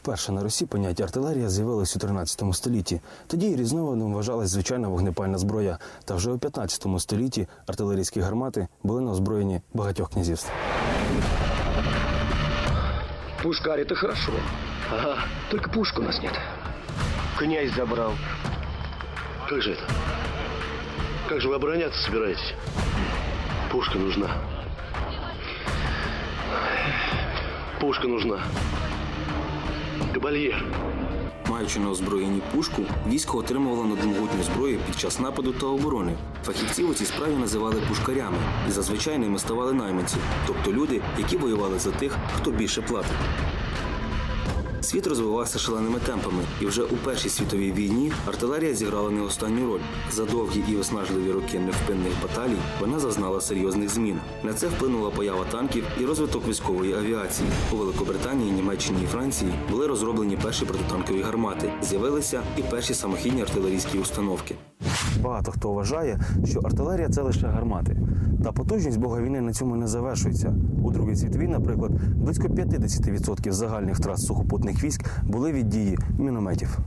Вперше на Русі поняття артилерія з'явилось у 13 столітті. Тоді різновидом вважалась звичайна вогнепальна зброя. Та вже у 15 столітті артилерійські гармати були на озброєнні багатьох князівств. Пушкарь это хорошо. Ага, только пушек у нас нет. Князь забрал. Как же это? Как же вы обороняться собираетесь? Пушка нужна. Пушка нужна. Кабальер. Маючи на озброєнні пушку, військо отримувало надмогутню зброю під час нападу та оборони. Фахівці у цій справі називали пушкарями, і зазвичай ними ставали найманці, тобто люди, які воювали за тих, хто більше платить. Світ розвивався шаленими темпами, і вже у Першій світовій війні артилерія зіграла не останню роль. За довгі і виснажливі роки невпинних баталій вона зазнала серйозних змін. На це вплинула поява танків і розвиток військової авіації. У Великобританії, Німеччині і Франції були розроблені перші протитанкові гармати. З'явилися і перші самохідні артилерійські установки. Багато хто вважає, що артилерія це лише гармати. Та потужність бога війни на цьому не завершується. У Другій світовій, наприклад, близько 50% загальних втрат сухопутних військ були від дії мінометів.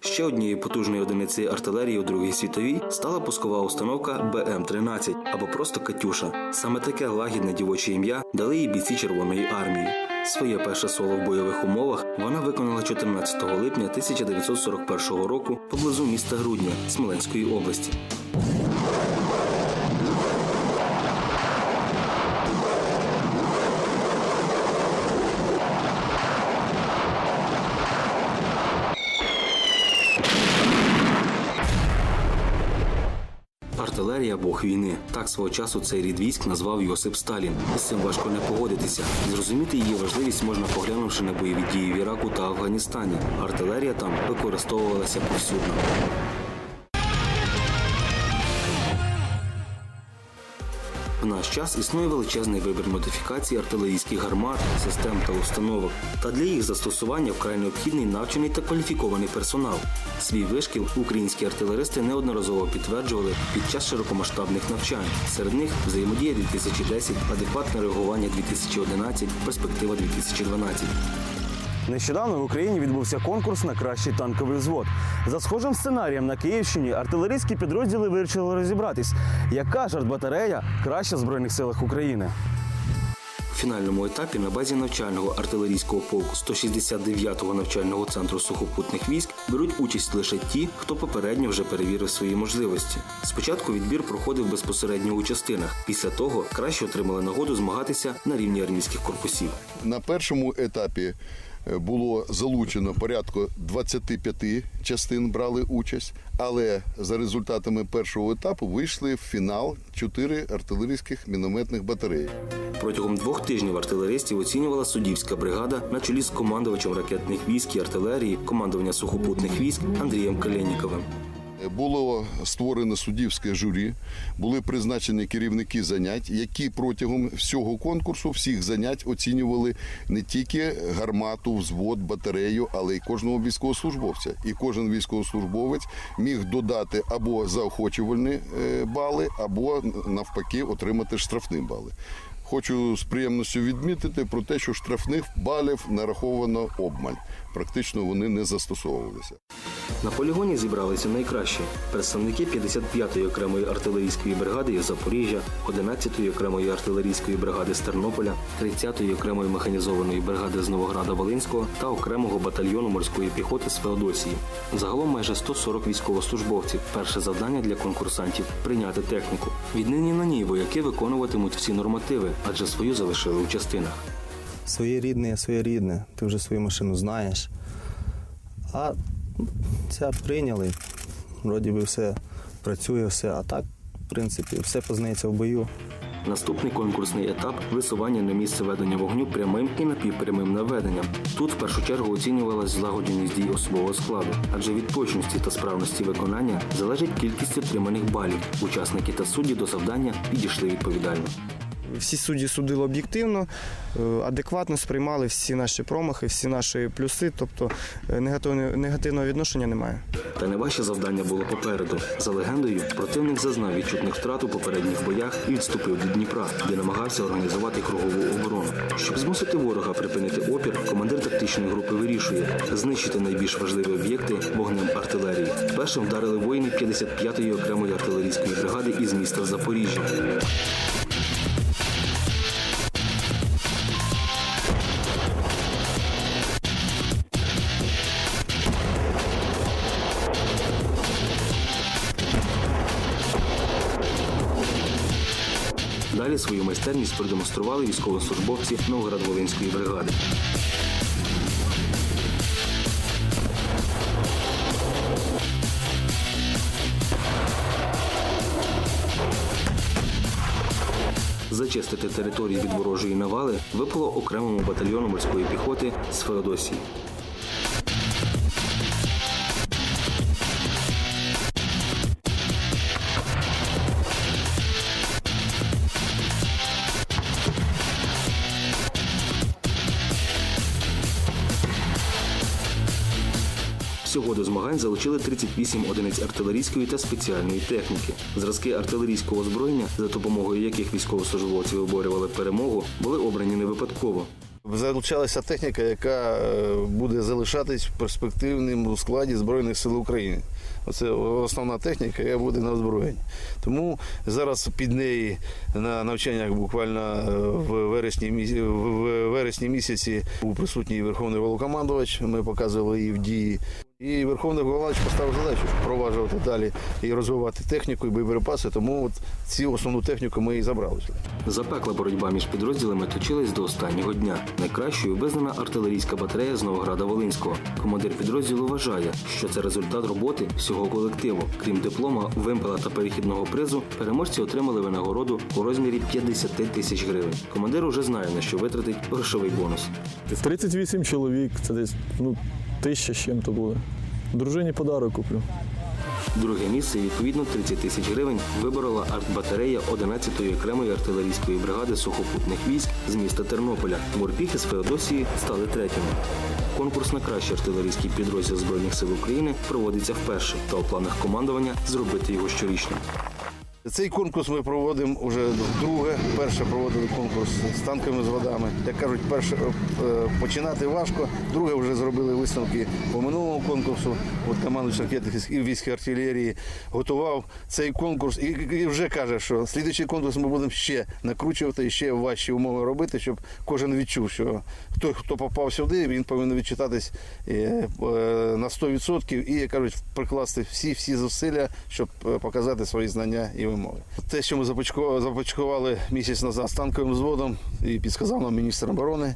Ще однією потужною одиницею артилерії у Другій світовій стала пускова установка БМ-13 або просто Катюша. Саме таке лагідне дівоче ім'я дали їй бійці Червоної армії. Своє перше соло в бойових умовах вона виконала 14 липня 1941 року поблизу міста Грудня Смоленської області. Артилерія Бог війни. Так свого часу цей рід військ назвав Йосип Сталін. З цим важко не погодитися. Зрозуміти її важливість можна поглянувши на бойові дії в Іраку та Афганістані. Артилерія там використовувалася повсюдно. В наш час існує величезний вибір модифікацій артилерійських гармат, систем та установок. Та для їх застосування вкрай необхідний навчений та кваліфікований персонал. Свій вишкіл українські артилеристи неодноразово підтверджували під час широкомасштабних навчань. Серед них взаємодія 2010, адекватне реагування 2011, перспектива 2012. Нещодавно в Україні відбувся конкурс на кращий танковий взвод. За схожим сценарієм на Київщині артилерійські підрозділи вирішили розібратись, яка ж артбатарея краща в Збройних силах України. У фінальному етапі на базі навчального артилерійського полку 169-го навчального центру сухопутних військ беруть участь лише ті, хто попередньо вже перевірив свої можливості. Спочатку відбір проходив безпосередньо у частинах. Після того краще отримали нагоду змагатися на рівні армійських корпусів. На першому етапі було залучено порядку 25 частин брали участь, але за результатами першого етапу вийшли в фінал чотири артилерійських мінометних батареї. Протягом двох тижнів артилеристів оцінювала суддівська бригада на чолі з командувачем ракетних військ і артилерії командування сухопутних військ Андрієм Калєніковим. Було створено суддівське журі, були призначені керівники занять, які протягом всього конкурсу всіх занять оцінювали не тільки гармату, взвод, батарею, але й кожного військовослужбовця. І кожен військовослужбовець міг додати або заохочувальні е, бали, або навпаки отримати штрафні бали. Хочу з приємністю відмітити про те, що штрафних балів нараховано обмаль. Практично вони не застосовувалися. На полігоні зібралися найкращі представники 55-ї окремої артилерійської бригади із Запоріжжя, 11-ї окремої артилерійської бригади з Тернополя, 30-ї окремої механізованої бригади з Новограда Волинського та окремого батальйону морської піхоти з Феодосії. Загалом майже 140 військовослужбовців. Перше завдання для конкурсантів прийняти техніку. Віднині на ній вояки виконуватимуть всі нормативи, адже свою залишили у частинах. своєрідне, своєрідне. Ти вже свою машину знаєш. А це прийняли. Вроді би все працює, все. А так, в принципі, все познається в бою. Наступний конкурсний етап висування на місце ведення вогню прямим і напівпрямим наведенням. Тут в першу чергу оцінювалась злагодженість дій особового складу, адже від точності та справності виконання залежить кількість отриманих балів. Учасники та судді до завдання підійшли відповідально. Всі судді судили об'єктивно, е, адекватно сприймали всі наші промахи, всі наші плюси, тобто е, негативного, відношення немає. Та не важче завдання було попереду. За легендою, противник зазнав відчутних втрат у попередніх боях і відступив до Дніпра, де намагався організувати кругову оборону. Щоб змусити ворога припинити опір, командир тактичної групи вирішує знищити найбільш важливі об'єкти вогнем артилерії. Першим вдарили воїни 55-ї окремої артилерійської бригади із міста Запоріжжя. Далі свою майстерність продемонстрували військовослужбовці Новгород-Волинської бригади. Зачистити територію від ворожої навали випало окремому батальйону морської піхоти з Феодосії. Всього до змагань залучили 38 одиниць артилерійської та спеціальної техніки. Зразки артилерійського озброєння, за допомогою яких військовослужбовці виборювали перемогу, були обрані не випадково. Залучалася техніка, яка е, буде залишатись в перспективному складі Збройних сил України. Оце основна техніка, яка буде на озброєнні. Тому зараз під неї на навчаннях буквально е, в вересні, в вересні місяці був присутній Верховний Головкомандувач. Ми показували її в дії. І Верховний Головач поставив задачу впроваджувати далі і розвивати техніку і боєприпаси. Тому от цю основну техніку ми і забрали. Запекла боротьба між підрозділами точилась до останнього дня. Найкращою визнана артилерійська батарея з Новограда Волинського. Командир підрозділу вважає, що це результат роботи всього колективу. Крім диплома, вимпела та перехідного призу, переможці отримали винагороду у розмірі 50 тисяч гривень. Командир уже знає на що витратить грошовий бонус. 38 чоловік, це десь ну, тисяча з чим-то буде. Дружині подарок куплю. Друге місце, відповідно, 30 тисяч гривень виборола артбатарея 11-ї окремої артилерійської бригади сухопутних військ з міста Тернополя. Морпіхи з Феодосії стали третіми. Конкурс на кращий артилерійський підрозділ Збройних сил України проводиться вперше, та у планах командування зробити його щорічним. Цей конкурс ми проводимо вже вдруге. Перше проводили конкурс з танковими зводами. Як кажуть, перше е, починати важко. Друге вже зробили висновки по минулому конкурсу. От командуючий ракетних і військ артилерії готував цей конкурс і, вже каже, що слідуючий конкурс ми будемо ще накручувати і ще важчі умови робити, щоб кожен відчув, що хто, хто попав сюди, він повинен відчитатись е, е, на 100% і, кажуть, прикласти всі всі зусилля, щоб показати свої знання і вимоги. Те, що ми започаткували місяць назад з танковим взводом, і підсказав нам міністр оборони.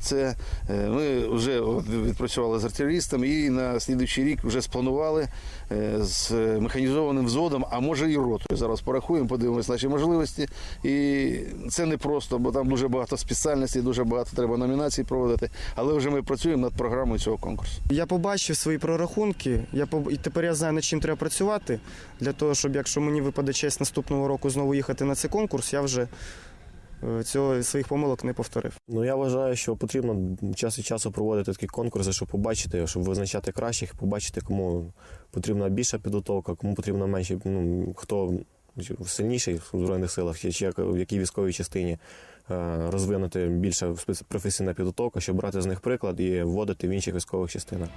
Це е, ми вже відпрацювали з артилерістами і на слідуючий рік вже спланували е, з механізованим взводом, а може і ротою. Зараз порахуємо, подивимось наші можливості. І це не просто, бо там дуже багато спеціальностей, дуже багато треба номінацій проводити. Але вже ми працюємо над програмою цього конкурсу. Я побачив свої прорахунки, я поб... і тепер я знаю, над чим треба працювати, для того, щоб якщо мені випаде честь наступного року знову їхати на цей конкурс, я вже цього своїх помилок не повторив. Ну я вважаю, що потрібно час від часу проводити такі конкурси, щоб побачити, щоб визначати кращих, побачити, кому потрібна більша підготовка, кому потрібна менше, ну хто сильніший в збройних силах, чи, як- в якій військовій частині е, розвинути більша спец- професійна підготовка, щоб брати з них приклад і вводити в інших військових частинах.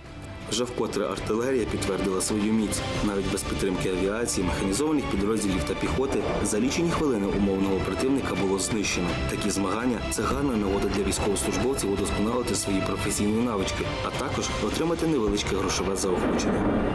Вже вкотре артилерія підтвердила свою міць. Навіть без підтримки авіації, механізованих підрозділів та піхоти за лічені хвилини умовного противника було знищено. Такі змагання це гарна нагода для військовослужбовців удосконалити свої професійні навички, а також отримати невеличке грошове заохочення.